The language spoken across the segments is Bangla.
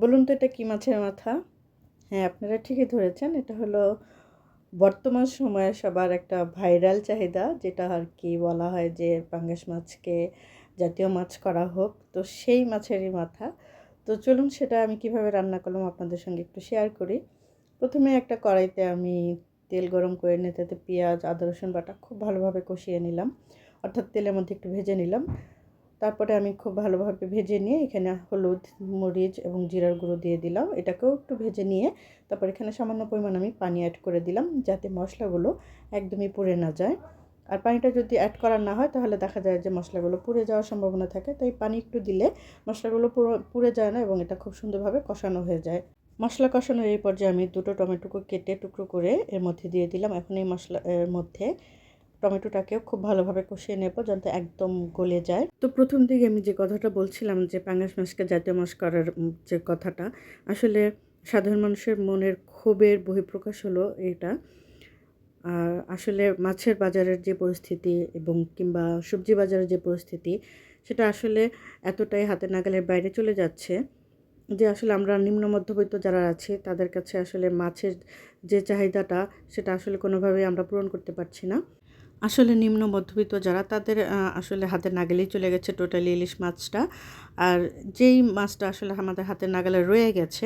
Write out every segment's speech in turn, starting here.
বলুন তো এটা কী মাছের মাথা? হ্যাঁ আপনারা ঠিকই ধরেছেন। এটা হলো বর্তমান সময়ে সবার একটা ভাইরাল চাহিদা, যেটা আর কি বলা হয় যে পাঙ্গাস মাছকে জাতীয় মাছ করা হোক। তো সেই মাছেরই মাথা। তো চলুন সেটা আমি কীভাবে রান্না করলাম আপনাদের সঙ্গে একটু শেয়ার করি। প্রথমে একটা কড়াইতে আমি তেল গরম করে নিতে পেঁয়াজ, আদা, রসুন বাটা খুব ভালোভাবে কষিয়ে নিলাম। অর্থাৎ তেলের মধ্যে একটু ভেজে নিলাম। তারপরে আমি খুব ভালোভাবে ভেজে নিয়ে এখানে হলুদ, মরিচ এবং জিরার গুঁড়ো দিয়ে দিলাম। এটাকেও একটু ভেজে নিয়ে তারপর এখানে সামান্য পরিমাণ আমি পানি অ্যাড করে দিলাম যাতে মশলাগুলো একদমই পুড়ে না যায়। আর পানিটা যদি অ্যাড করা না হয় তাহলে দেখা যায় যে মশলাগুলো পুড়ে যাওয়ার সম্ভাবনা থাকে। তাই পানি একটু দিলে মশলাগুলো পুড়ে যায় না এবং এটা খুব সুন্দরভাবে কষানো হয়ে যায়। মশলা কষানোর এই পর্যায়ে আমি দুটো টমেটোকে কেটে টুকরো করে এর মধ্যে দিয়ে দিলাম। এখন এই মশলা, এর মধ্যে টমেটোটাকেও খুব ভালোভাবে কষিয়ে নেব যাতে একদম গলে যায়। তো প্রথম দিকে আমি যে কথাটা বলছিলাম যে পাঙ্গাস মাছকে জাতীয় মাছ করার যে কথাটা, আসলে সাধারণ মানুষের মনের ক্ষোভের বহিঃপ্রকাশ হলো এটা। আর আসলে মাছের বাজারের যে পরিস্থিতি এবং কিংবা সবজি বাজারের যে পরিস্থিতি, সেটা আসলে এতটাই হাতে নাগালের বাইরে চলে যাচ্ছে যে আসলে আমরা নিম্ন মধ্যবিত্ত যারা আছি, তাদের কাছে আসলে মাছের যে চাহিদাটা, সেটা আসলে কোনোভাবেই আমরা পূরণ করতে পারছি না। আসলে নিম্ন মধ্যবিত্ত যারা, তাদের আসলে হাতে নাগালেই চলে গেছে টোটালি ইলিশ মাছটা। আর যেই মাছটা আসলে আমাদের হাতে নাগালে রয়ে গেছে,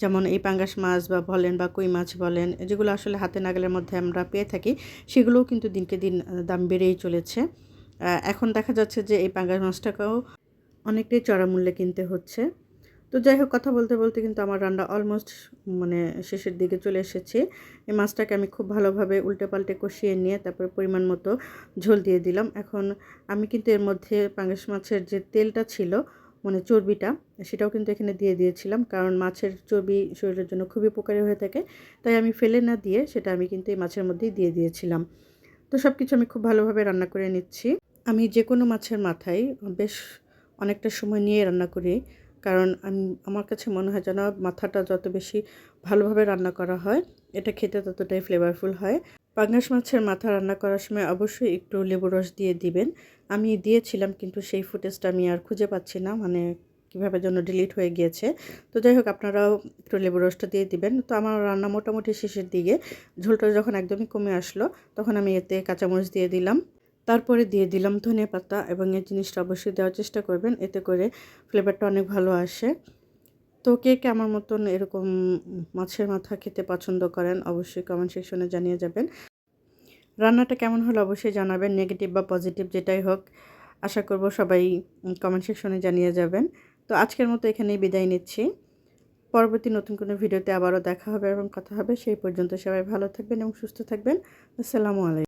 যেমন এই পাঙ্গাস মাছ বা বলেন বা কই মাছ বলেন, যেগুলো আসলে হাতে নাগালের মধ্যে আমরা পেয়ে থাকি, সেগুলোও কিন্তু দিনকে দিন দাম বেড়েই চলেছে। এখন দেখা যাচ্ছে যে এই পাঙ্গাস মাছটাকেও অনেকটাই চড়া মূল্যে কিনতে হচ্ছে। তো যাই হোক, কথা বলতে বলতে কিন্তু আমার রান্না অলমোস্ট মানে শেষের দিকে চলে এসেছে। এই মাছটাকে আমি খুব ভালোভাবে উল্টে পাল্টে কষিয়ে নিয়ে তারপরে পরিমাণ মতো ঝোল দিয়ে দিলাম। এখন আমি কিন্তু এর মধ্যে পাঙ্গাস মাছের যে তেলটা ছিল মানে চর্বিটা, সেটাও কিন্তু এখানে দিয়ে দিয়েছিলাম। কারণ মাছের চর্বি শরীরের জন্য খুবই উপকারী হয়ে থাকে। তাই আমি ফেলে না দিয়ে সেটা আমি কিন্তু এই মাছের মধ্যেই দিয়ে দিয়েছিলাম। তো সব কিছু আমি খুব ভালোভাবে রান্না করে নিচ্ছি। আমি যে কোনো মাছের মাথায় বেশ অনেকটা সময় নিয়ে রান্না করি। কারণ আমি, আমার কাছে মনে হয় যেন মাথাটা যত বেশি ভালোভাবে রান্না করা হয়, এটা খেতে ততটাই ফ্লেভারফুল হয়। পাঙ্গাস মাছের মাথা রান্না করার সময় অবশ্যই একটু লেবু রস দিয়ে দিবেন। আমি দিয়েছিলাম কিন্তু সেই ফুটেজটা আমি আর খুঁজে পাচ্ছি না মানে কীভাবে যেন ডিলিট হয়ে গিয়েছে। তো যাই হোক, আপনারাও একটু লেবু রসটা দিয়ে দিবেন। তো আমার রান্না মোটামুটি শেষের দিকে, ঝোলটা যখন একদমই কমে আসলো, তখন আমি এতে কাঁচামরিচ দিয়ে দিলাম। তারপরে দিয়ে দিলাম ধনে পাতা এবং এই জিনিসটা অবশ্যই দেওয়ার চেষ্টা করবেন, এতে করে ফ্লেভারটা অনেক ভালো আসে। তো কে কে আমার মতন এরকম মাছের মাথা খেতে পছন্দ করেন, অবশ্যই কমেন্ট সেকশনে জানিয়ে যাবেন। রান্নাটা কেমন হলো অবশ্যই জানাবেন নেগেটিভ বা পজিটিভ যেটাই হোক। আশা করব সবাই কমেন্ট সেকশনে জানিয়ে যাবেন। তো আজকের মতো এখানেই বিদায় নিচ্ছি। পরবর্তী নতুন কোনো ভিডিওতে আবারও দেখা হবে এবং কথা হবে, সেই পর্যন্ত সবাই ভালো থাকবেন এবং সুস্থ থাকবেন। আসসালামু আলাইকুম।